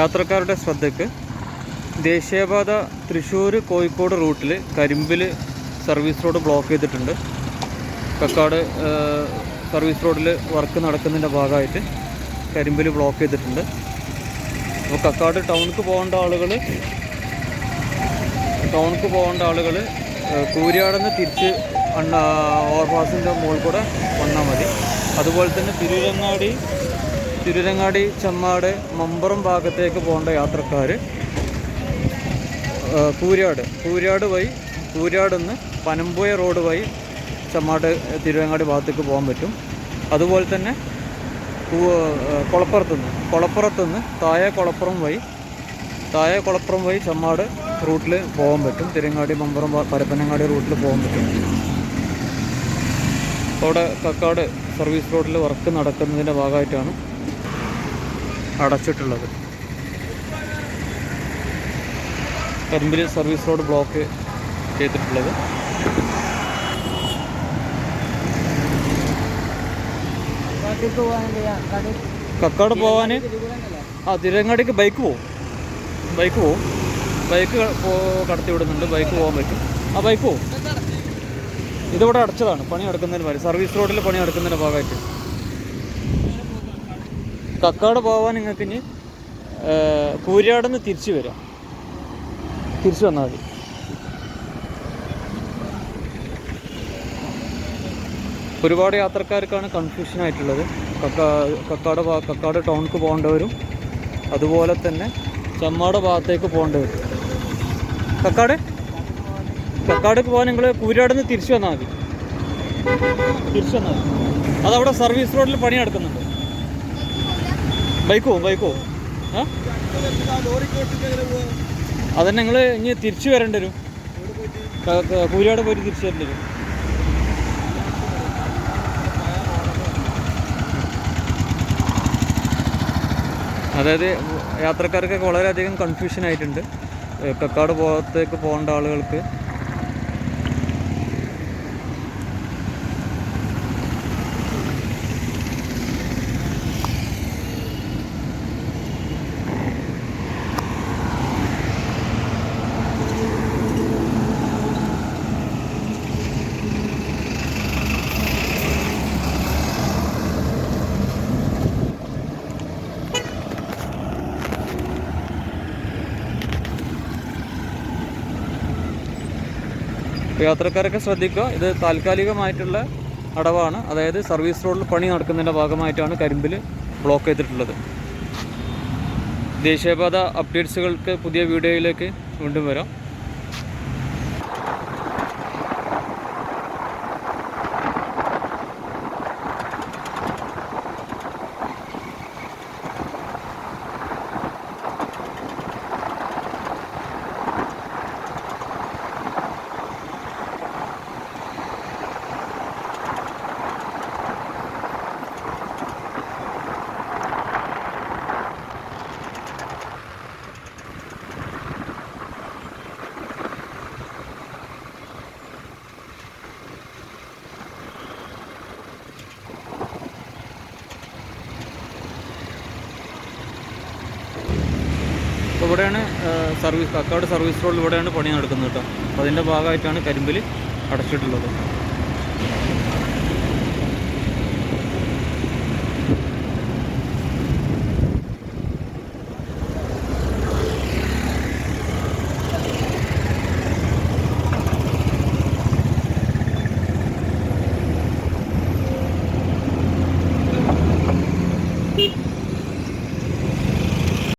യാത്രക്കാരുടെ ശ്രദ്ധയ്ക്ക് ദേശീയപാത തൃശ്ശൂർ കോഴിക്കോട് റൂട്ടിൽ കരിമ്പിൽ സർവീസ് റോഡ് ബ്ലോക്ക് ചെയ്തിട്ടുണ്ട്. കക്കാട് സർവീസ് റോഡിൽ വർക്ക് നടക്കുന്നതിന്റെ ഭാഗമായിട്ട് കരിമ്പിൽ ബ്ലോക്ക് ചെയ്തിട്ടുണ്ട്. അപ്പോൾ കക്കാട് ടൗണിക്ക് പോകേണ്ട ആളുകൾ ടൗണിക്ക് പോകേണ്ട ആളുകൾ കൂരിയാടെന്ന് തിരിച്ച് അണ്ണ ഓവർപാസിന്റെ മുകളിൽ കൂടെ വന്നാൽ മതി. അതുപോലെ തന്നെ തിരുരങ്ങാടി തിരുരങ്ങാടി ചെമ്മാട് മമ്പറം ഭാഗത്തേക്ക് പോകേണ്ട യാത്രക്കാർ പൂരാട് പൂരാട് വഴി കൂരിയാട് നിന്ന് പനമ്പുയ റോഡ് വഴി ചെമ്മാട് തിരുവങ്ങാടി ഭാഗത്തേക്ക് പോകാൻ പറ്റും. അതുപോലെ തന്നെ കുളപ്പുറത്തുനിന്ന് കുളപ്പുറത്തുനിന്ന് താഴെ കുളപ്പുറം വഴി താഴെ കുളപ്പുറം വഴി ചെമ്മാട് റൂട്ടിൽ പോകാൻ പറ്റും. തിരുവങ്ങാടി മമ്പറം പരപ്പനങ്ങാടി റൂട്ടിൽ പോകാൻ പറ്റും. അവിടെ കക്കാട് സർവീസ് റോഡിൽ വർക്ക് നടക്കുന്നതിന്റെ ഭാഗമായിട്ടാണ് അടച്ചിട്ടുള്ളത്. കരിമ്പിൽ സർവീസ് റോഡ് ബ്ലോക്ക് ചെയ്തിട്ടുള്ളത്. കക്കാട് പോവാൻ ആ തിരങ്ങാടിക്ക് ബൈക്ക് പോവും. ബൈക്ക് പോവും. ബൈക്ക് കടത്തി വിടുന്നുണ്ട് ബൈക്ക് പോകാൻ പറ്റും. ആ ബൈക്ക് പോവും. ഇതിവിടെ അടച്ചതാണ്. പണി എടുക്കുന്നതിന് പണി സർവീസ് റോഡിൽ പണി എടുക്കുന്നതിന്റെ ഭാഗമായിട്ട്. കക്കാട് പോകാൻ നിങ്ങൾക്ക് ഇനി കൂരിയാട് തിരിച്ചു വരാം. തിരിച്ചു വന്നാൽ മതി. ഒരുപാട് യാത്രക്കാർക്കാണ് കൺഫ്യൂഷൻ ആയിട്ടുള്ളത്. കക്കാ കക്കാട് കക്കാട് ടൗണിക്ക് പോകേണ്ടവരും അതുപോലെ തന്നെ ചെമ്മാട് ഭാഗത്തേക്ക് പോകേണ്ടവരും. കക്കാട്? കക്കാടേക്ക് പോകാൻ നിങ്ങൾ നിന്ന് തിരിച്ചു വന്നാൽ മതി. തിരിച്ചു വന്നാൽ മതി. അതവിടെ സർവീസ് റോഡിൽ പണി നടക്കുന്നുണ്ട് ബൈക്ക് ബൈക്കോ? ബൈക്ക് പോവും അതന്നെ ഇനി തിരിച്ചു വരേണ്ടി വരും. ക- ക- പോയിട്ട് തിരിച്ചു വരേണ്ടി വരും. അതായത് യാത്രക്കാർക്കൊക്കെ വളരെയധികം കൺഫ്യൂഷൻ ആയിട്ടുണ്ട്. കക്കാട് ഭാഗത്തേക്ക് പോകേണ്ട ആളുകൾക്ക് അപ്പോൾ യാത്രക്കാരൊക്കെ ശ്രദ്ധിക്കുക. ഇത് താൽക്കാലികമായിട്ടുള്ള അടവാണ്. അതായത് സർവീസ് റോഡിൽ പണി നടക്കുന്നതിന്റെ ഭാഗമായിട്ടാണ് കരിമ്പിൽ ബ്ലോക്ക് ചെയ്തിട്ടുള്ളത്. ദേശീയപാത അപ്ഡേറ്റ്സുകൾക്ക് പുതിയ വീഡിയോയിലേക്ക് വീണ്ടും വരാം. അപ്പോൾ ഇവിടെയാണ് സർവീസ് കക്കാട് സർവീസ് റോഡിൽ ഇവിടെയാണ് പണി നടക്കുന്നത് കേട്ടോ. അപ്പോൾ അതിന്റെ ഭാഗമായിട്ടാണ് കരിമ്പിൽ അടച്ചിട്ടുള്ളത്.